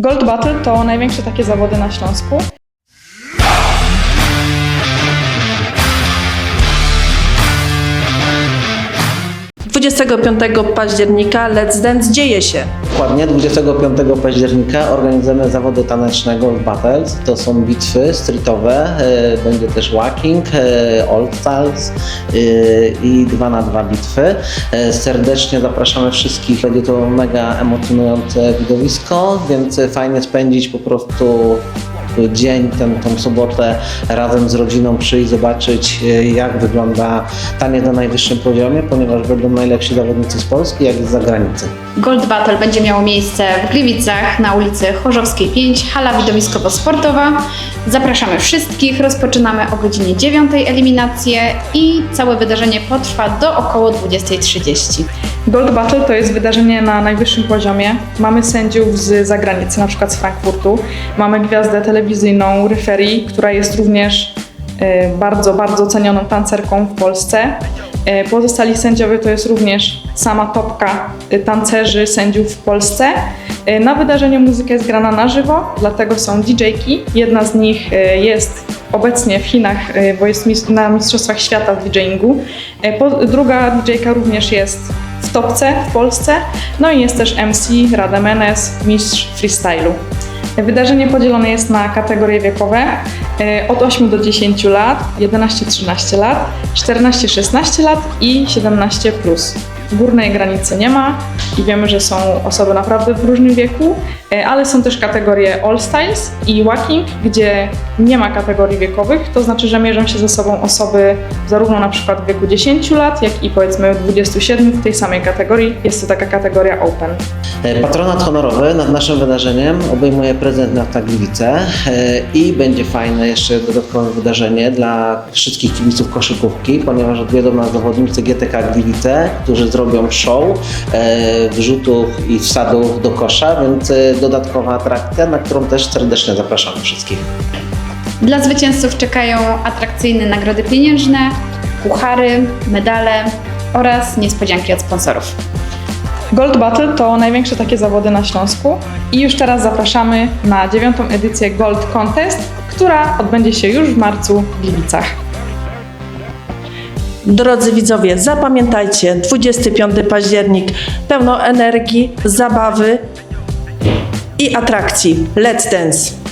Gold Battle to największe takie zawody na Śląsku. 25 października Let's Dance dzieje się. Dokładnie 25 października organizujemy zawody taneczne Gold Battles. To są bitwy streetowe, e, będzie też walking, e, old styles e, i 2 na 2 bitwy. Serdecznie zapraszamy wszystkich. Będzie to mega emocjonujące widowisko, więc fajnie spędzić po prostu dzień, tę, tą sobotę razem z rodziną przyjść, zobaczyć e, jak wygląda taniec na najwyższym poziomie, ponieważ będą najlepsi zawodnicy z Polski, jak i z zagranicy. Gold Battle będzie miało miejsce w Gliwicach na ulicy Chorzowskiej 5, hala widowiskowo-sportowa. Zapraszamy wszystkich. Rozpoczynamy o godzinie 9 eliminację i całe wydarzenie potrwa do około 20.30. Gold Battle to jest wydarzenie na najwyższym poziomie. Mamy sędziów z zagranicy, na przykład z Frankfurtu. Mamy gwiazdę telewizyjną Referee, która jest również e, bardzo, bardzo cenioną tancerką w Polsce. E, Pozostali sędziowie to jest również sama topka e, tancerzy, sędziów w Polsce. Na wydarzeniu muzyka jest grana na żywo, dlatego są DJ-ki. Jedna z nich jest obecnie w Chinach, na Mistrzostwach Świata w DJingu. Druga DJ-ka również jest w topce w Polsce. No i jest też MC Rada Menes, mistrz freestylu. Wydarzenie podzielone jest na kategorie wiekowe e, od 8 do 10 lat, 11-13 lat, 14-16 lat i 17+. Plus. Górnej granicy nie ma i wiemy, że są osoby naprawdę w różnym wieku, e, ale są też kategorie All Styles i Walking, gdzie nie ma kategorii wiekowych, to znaczy, że mierzą się ze sobą osoby zarówno na przykład w wieku 10 lat, jak i powiedzmy 27 w tej samej kategorii. Jest to taka kategoria Open. E, Patronat honorowy nad naszym wydarzeniem obejmuje prezydent miasta Gliwice e, i będzie fajne jeszcze dodatkowe wydarzenie dla wszystkich kibiców koszykówki, ponieważ odwiedzą nas zawodnicy GTK Gliwice, którzy zrobią show e, wrzutów i wsadów do kosza, więc dodatkowa atrakcja, na którą też serdecznie zapraszamy wszystkich. Dla zwycięzców czekają atrakcyjne nagrody pieniężne, puchary, medale oraz niespodzianki od sponsorów. Gold Battle to największe takie zawody na Śląsku i już teraz zapraszamy na dziewiątą edycję Gold Contest, która odbędzie się już w marcu w Gliwicach. Drodzy widzowie, zapamiętajcie, 25 październik, pełno energii, zabawy i atrakcji. Let's Dance!